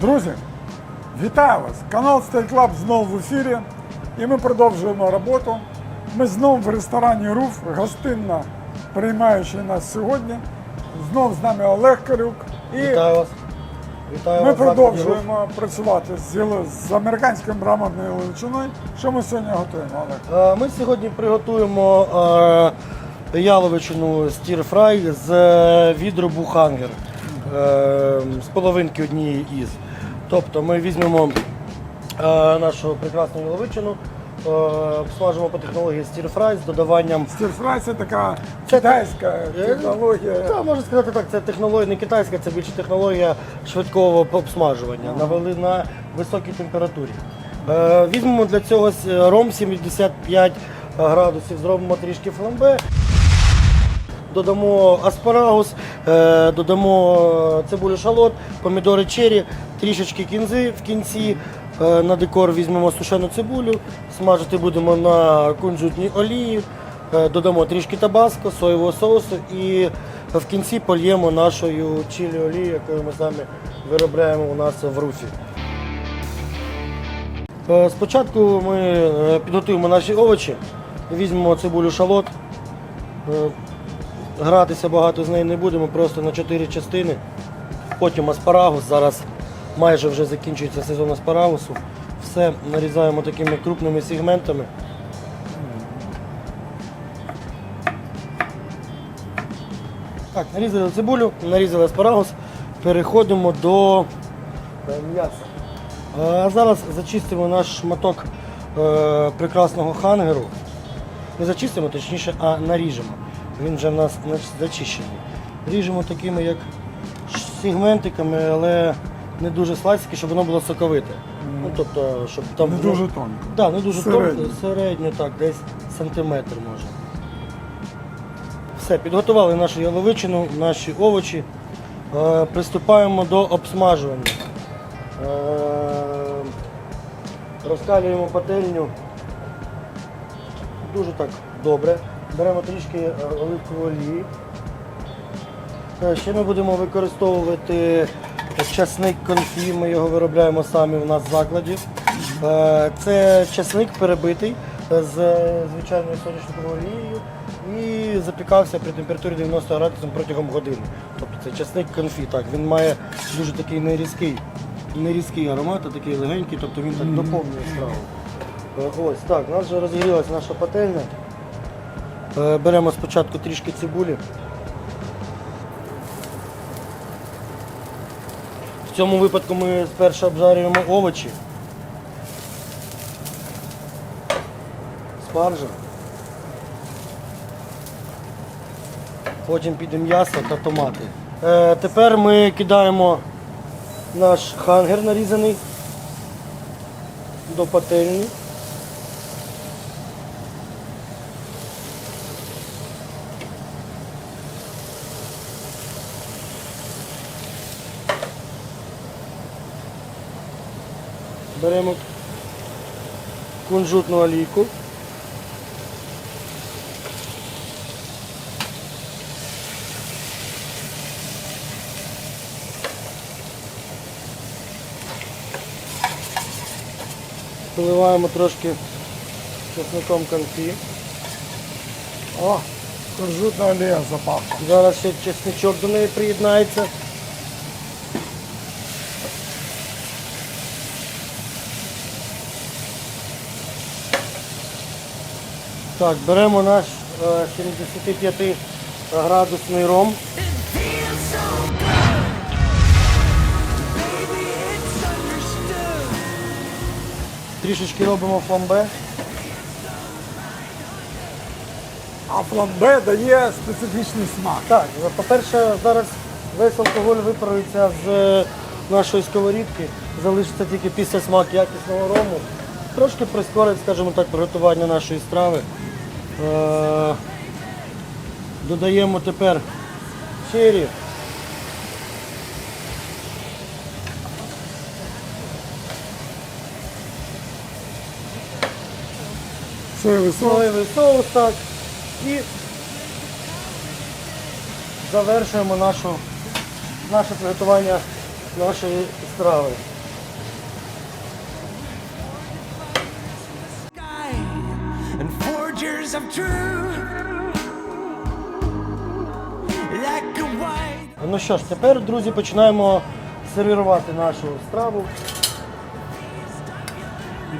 Друзі, вітаю вас! Канал Stay Club знову в ефірі. І ми продовжуємо роботу. Ми знову в ресторані Руф, гостинно приймаючи нас сьогодні. Знов з нами Олег Карюк. І Вітаю вас. Вітаю ми вас. продовжуємо працювати з, з американським браморною величиною. Що ми сьогодні готуємо, Олег? Е, Ми сьогодні приготуємо е, яловичину стір-фрай з е, відробу хангер. Е, з половинки однієї із. Тобто ми візьмемо е, нашу прекрасну яловичину, е, обсмажимо по технології стір-фрай з додаванням Стірфрай це така китайська Е, технологія. Так, можна сказати так, це технологія не китайська, це більше технологія швидкого обсмажування на, вели- на високій температурі. Візьмемо для цього ром 75 градусів, зробимо трішки фламбе. Додамо аспарагус, додамо цибулю шалот, помідори чері, трішечки кінзи в кінці. Е, На декор візьмемо сушену цибулю, смажити будемо на кунжутній олії, е, додамо трішки табаско, соєвого соусу і в кінці польємо нашою чилі олією, якою ми самі виробляємо у нас в руфі. Е, Спочатку ми підготуємо наші овочі, візьмемо цибулю шалот. Гратися багато з нею не будемо, просто на чотири частини. Потім аспарагус. Зараз майже вже закінчується сезон аспарагусу. Все нарізаємо такими крупними сегментами. Так, нарізали цибулю, нарізали аспарагус, переходимо до м'яса. Е, А зараз зачистимо наш шматок е, прекрасного хангеру. Не зачистимо, точніше, а наріжемо. Він вже в нас зачищений. Ріжемо такими як сегментиками, але не дуже слайсики, щоб воно було соковите. Ну, тобто, щоб там Не було- дуже тонко. Да, не дуже Середньо. тонко, середньо, так, десь сантиметр може. Все, підготували нашу яловичину, наші овочі. Е, приступаємо до обсмажування. Е, розкалюємо пательню. Дуже так добре. Беремо трішки е, оливкової олії. Е, Ще ми будемо використовувати часник конфі, ми його виробляємо самі у нас в закладі. Е, Це часник перебитий з звичайною соняшниковою олією і запікався при температурі 90 градусів протягом години. Тобто це часник конфі. Так, він має дуже такий нерізкий, нерізкий аромат, а такий легенький, тобто він так доповнює страву. Е, Ось так, у нас вже розгрілася наша пательня. Е, Беремо спочатку трішки цибулі. Цьому випадку ми спершу обжарюємо овочі. Спаржа. Потім піде м'ясо та томати. Е, тепер ми кидаємо наш хангер нарізаний до пательні. Беремо кунжутну олійку. Поливаємо трошки чесником конфі. О, кунжутна олія запахла. Зараз ще чесничок до неї приєднається. Так, беремо наш е, 75 градусний ром. Трішечки робимо фламбе. А фламбе дає специфічний смак. Так, по-перше, зараз весь алкоголь випарується з е, нашої сковорідки, залишиться тільки після смак якісного рому. Трошки прискорить, скажімо так, приготування нашої страви. Е, додаємо тепер сирі. Соєвий соус. Соєвий соус так. І завершуємо нашу, наше приготування нашої страви. and years of truth. Like a white Ну що ж, тепер, друзі, починаємо сервірувати нашу страву.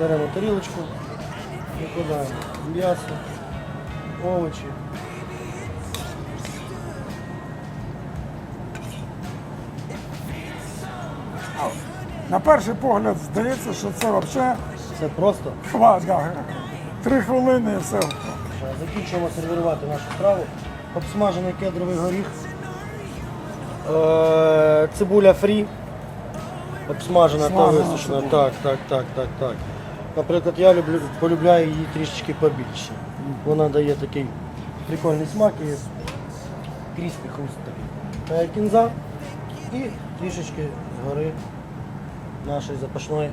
Беремо тарілочку, викладаємо м'ясо, овочі. На перший погляд здається, що це взагалі Це просто. хва, да, три хвилини і все. Закінчуємо сервірувати нашу страву. Обсмажений кедровий горіх. Е, Цибуля фрі. Обсмажена та Смажена висушена. цибуля. Так, так, так, так, так. Наприклад, я люблю, полюбляю її трішечки побільше. Вона дає такий прикольний смак і кріспі хруст такий. Е, Кінза і трішечки згори нашої запашної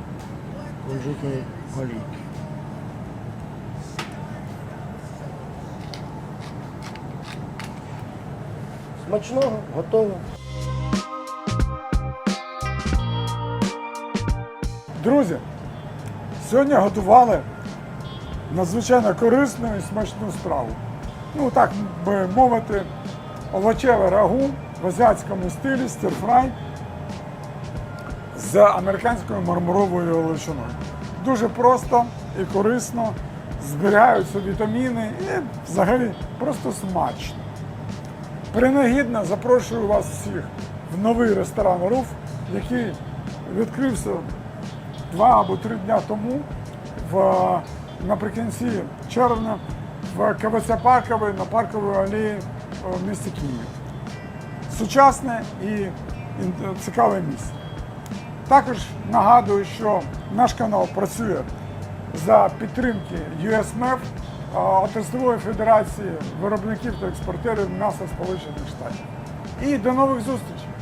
кунжутної олійки. Смачного, готово. Друзі, сьогодні готували надзвичайно корисну і смачну страву. Ну, так би мовити, овочеве рагу в азіатському стилі стирфрай з американською мармуровою величиною. Дуже просто і корисно, зберігаються вітаміни і взагалі просто смачно. Принагідно запрошую вас всіх в новий ресторан Руф, який відкрився два або три дня тому в, наприкінці червня в КВЦ Парковий на Парковій алеї е, в місті Києві. Сучасне і цікаве місце. Також нагадую, що наш канал працює за підтримки USMF, Отраслової федерації виробників та експортерів м'яса Сполучених Штатів. І до нових зустрічей!